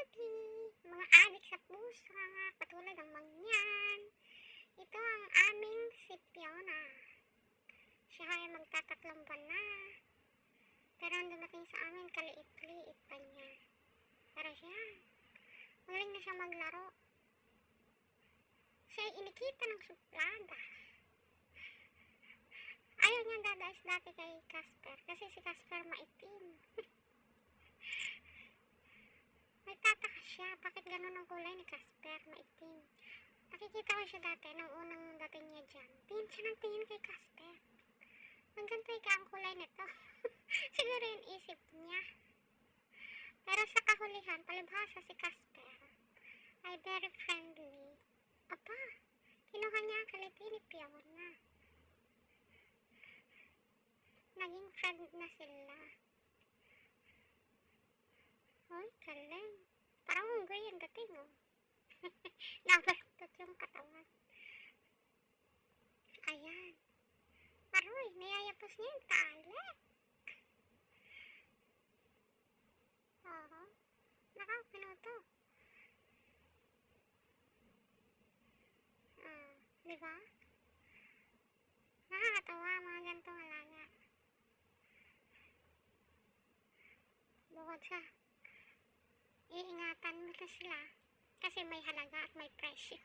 Judy, mga adik sa pusa, katulad ng mangyan. Ito ang aming si Fiona. Siya ay magtatatlong buwan na. Pero ang dumating sa amin, kaliit-liit pa niya. Pero siya, magaling na siya maglaro. Siya ay inikita ng suplada. Ayaw niya dadais dati kay Casper kasi si Casper maitim. Nagtataka siya, bakit ganun ang kulay ni Casper, maitim. Nakikita ko siya dati, nung unang dating niya dyan. Tingin siya ng tingin kay Casper. Ang ganito ika ang kulay nito. Siguro yung isip niya. Pero sa kahulihan, palibhasa si Casper ay very friendly. Apa, kinuha niya ang kaliti ni Fiona. Naging friend na sila. Hoy, galing. Parang unggoy yung dating, oh. Nabaluktot yung katawan. Ayan. Aroy, niyayapos niya yung tali. Oo. Nakaw, pinuto. Ah, di ba? Nakakatawa mga ganitong alaga. Bukod sa iingatan mo sila kasi may halaga at may presyo.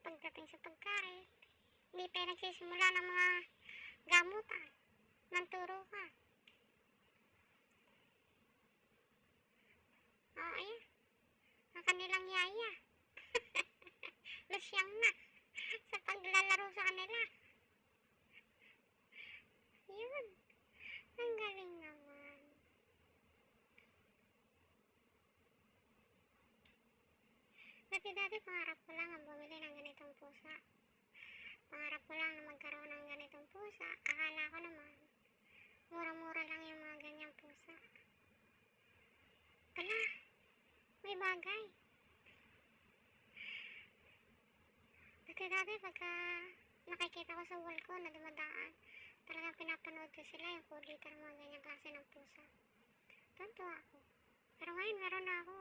Pagdating sa pagkain, hindi pa nagsisimula ng mga gamutan. Nanturo ka. Oo, ayan. Ang kanilang yaya. Lusyang na sa paglalaro sa kanila. Yun. Ang galing naman. Dati-dati pangarap ko lang ang bumili ng ganitong pusa. Pangarap ko lang na magkaroon ng ganitong pusa. Akala ko naman, mura-mura lang yung mga ganyang pusa. Ala, may bagay. Dati-dati pagka nakikita ko sa wall ko na dumadaan, talagang pinapanood ko sila yung kulitan ng mga ganyang klase ng pusa. Tonto ako. Pero ngayon meron na ako.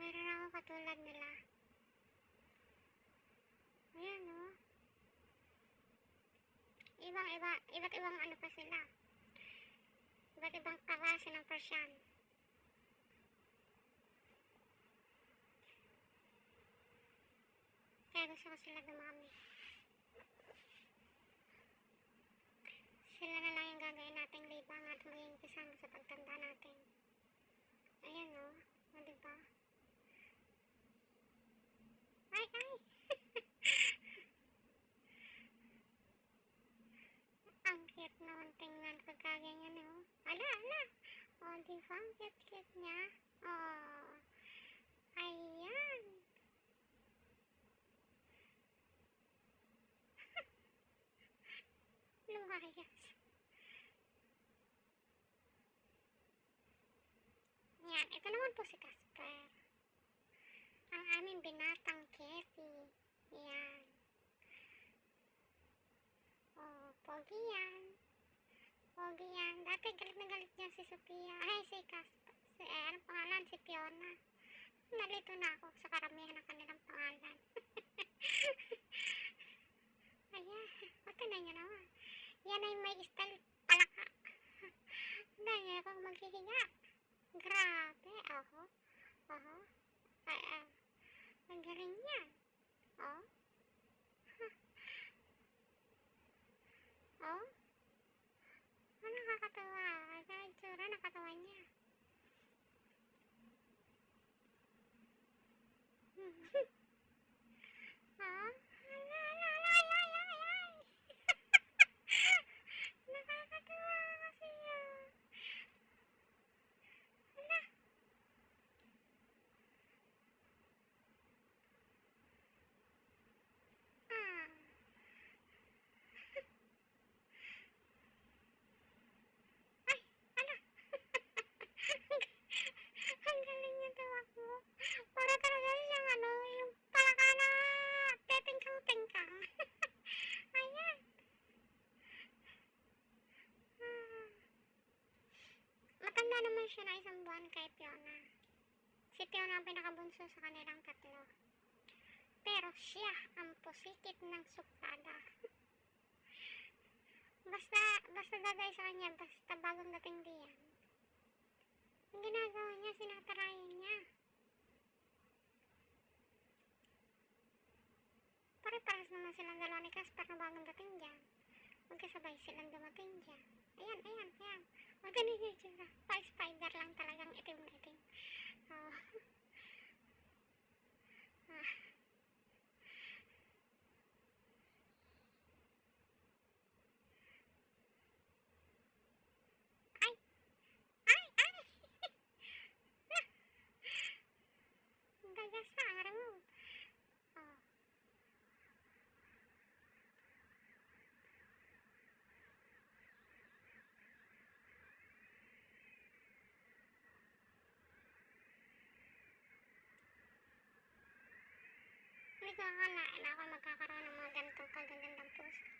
Meron ako katulad nila. Ayan o. Oh. Ibang iba, iba't ibang ano pa sila. Iba't ibang klase ng Persian. Kaya gusto ko sila dumami. Sila na lang yung gagawin nating libang at maging kasama sa pagtanda natin. Ayan o. Oh. O, diba? Ay, ay! ang cute naman tingnan pagka ganyan, oh. Ala, ala! O, oh, di ba? Ang cute-cute niya. Oh. Ayan. Lumayas. Yan, ito naman po si Casper. Ang aming binatang Ketty. Yan. Oh, pogi yan. Pogi yan. Dati galit na galit niya si Sophia. Ay, si Casper. Si, eh, anong pangalan? Si Fiona. Nalito na ako sa karamihan ng kanilang pangalan. Ayan. O, tinan niyo naman. Yan ay may style palaka. Dahil ako maghihiga. Grabe. Oho. Oho. Ay, ay. Oh. oh. Oh, nakakatawa. Ang tsura, nakatawa niya. oh. Buwan kay Fiona. Si Fiona ang pinakabunso sa kanilang tatlo. Pero siya ang pusikit ng suplada. basta, basta daday sa kanya, basta bagong dating diyan. Ang ginagawa niya, sinatarayan niya. Pare-pares naman silang dalawa ni Casper na bagong dating dyan. Magkasabay silang dumating dyan. Ayan, ayan, ayan. Magaling yung tsura. Pa-spider lang talagang itim na itim. Oh. Ah. Ay! Ay! Ay! Ang gagas na, ang remove. Oh. Hindi ko akalain ako magkakaroon ng mga ganitong kagagandang puso.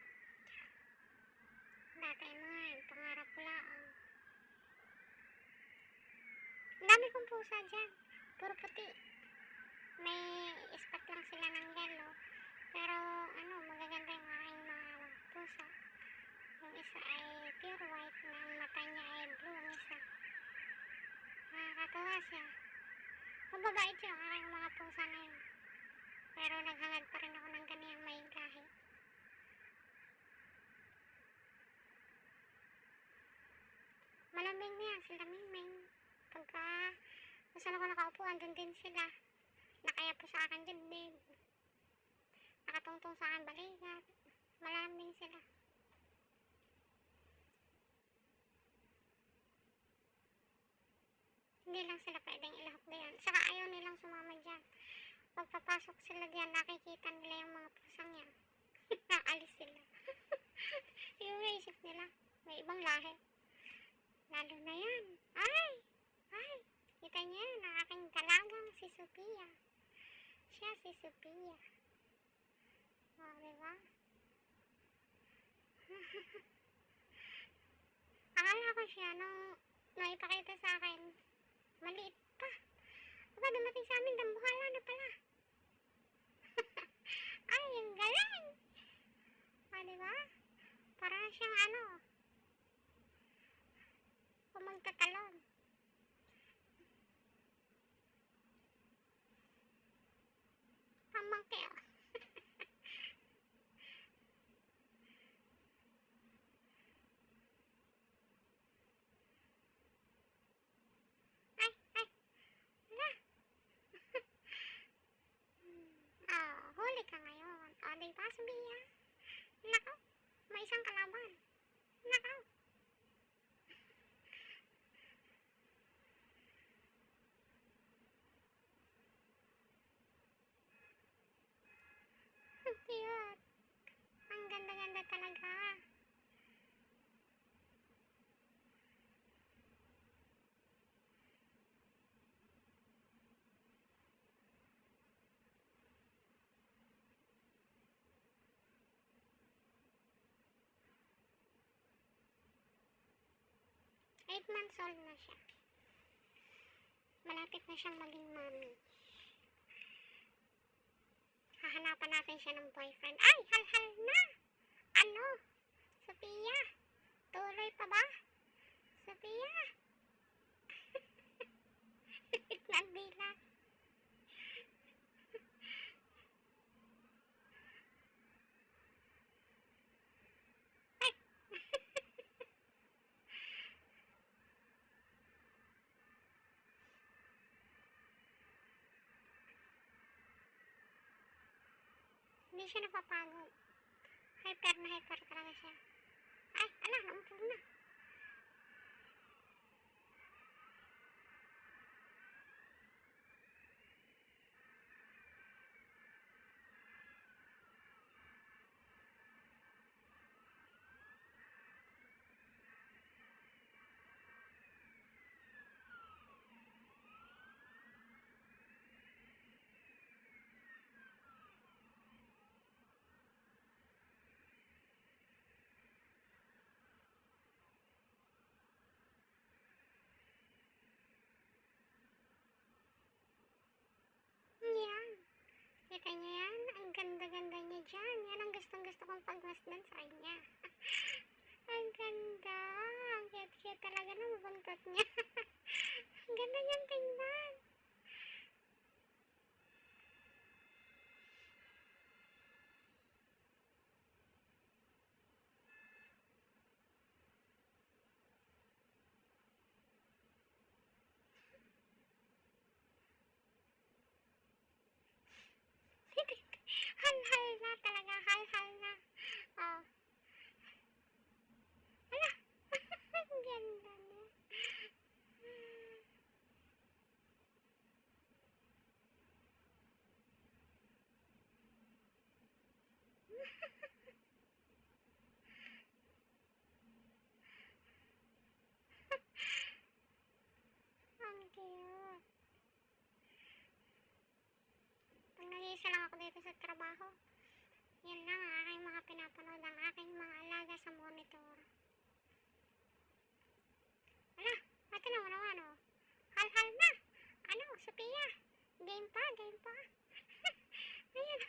Dati mga yun, pangarap ko lang. Ang dami kong pusa dyan. Puro puti. May ispat lang sila ng yellow. Pero ano, magaganda yung aking mga pusa. Yung isa ay pure white na ang mata niya ay blue ang isa. Nakakatawa siya. Mababait ang aking mga pusa na yun. Pero naghangad pa rin ako ng ganiyang may lahi. Malamig na yan sila Mingming. Pagka kung saan ako nakaupo, andun din sila. Nakaya po sa akin dibdib. Nakatungtong sa akin balikat. Malamig sila. Hindi lang sila pwedeng ilahok diyan. Saka ayaw nilang sumama dyan. Pagpapasok sila diyan, nakikita nila yung mga pusang yan. Naalis sila. yung naisip nila, may ibang lahi. Lalo na yan. Ay! Ay! Kita niya yan, ang aking dalagang si Sophia. Siya si Sophia. O, oh, diba? Akala ko siya nung naipakita sa akin, maliit pa. Aba, dumating sa amin, dambuhala na pala. Ay, ang galing! O, diba? Para siyang ano, kung magtatalon. Pamangke, oh. ay, ay, wala. oh, huli ka ngayon. O, diba, Sophia? Nako, may isang kalaban. Nako. Ang cute. Ang ganda-ganda talaga. Eight months old na siya. Malapit na siyang maging mommy. Hahanapan natin siya ng boyfriend. Ay, hal-hal na! Ano? Sophia? Tuloy pa ba? Sophia? Nandila. Ay! Hindi siya napapagod. Hyper na hyper talaga siya. Ay, ala, naupo na. investments na talaga. Hal-hal na. Oh. Ala. ganda niya. Ang cute. Nag-iisa lang ako dito sa trabaho, yan lang ang aking mga pinapanood, ang aking mga alaga sa monitor. Ala, ito na naman oh. Hal-hal na. Ano, Sophia? Game pa, game pa. Ayan,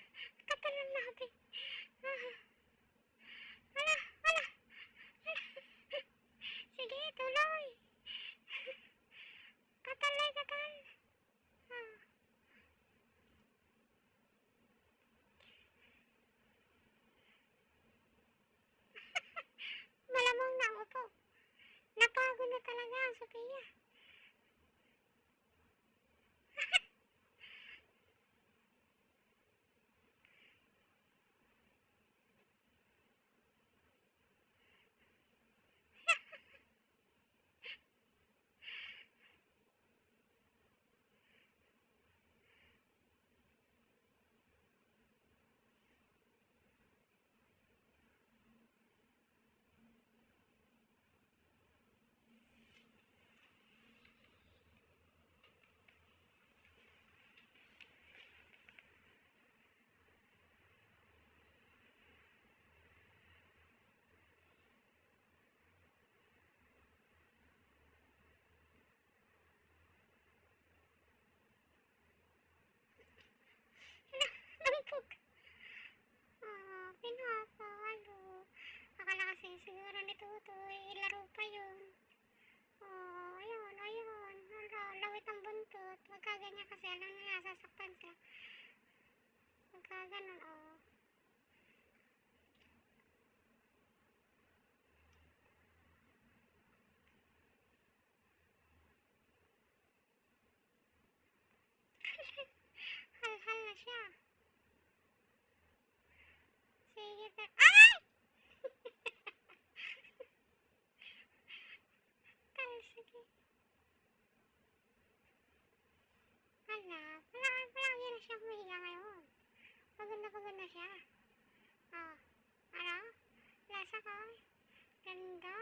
kapal ng labi. Ah. Ala, ala. Sige, tuloy. Katalay, katal. Ah. Malamang na upo. Napagod na talaga ang Sophia. Lampog. Ah, pinapalo. Akala kasi siguro ni Tutoy, laro pa yun. Oh, ayun, ayun. Hala, lawit ang buntot. Pagka ganyan kasi, alam nila, sasaktan sila. Pagka ganun, oh. Hal-hal na siya. Sige, ta- Ay! Tal, sige. Hala, wala, wala, yun na siya humihinga ngayon. Pagod na pagod na siya. Oh, ano? Lasa ko? Ganda.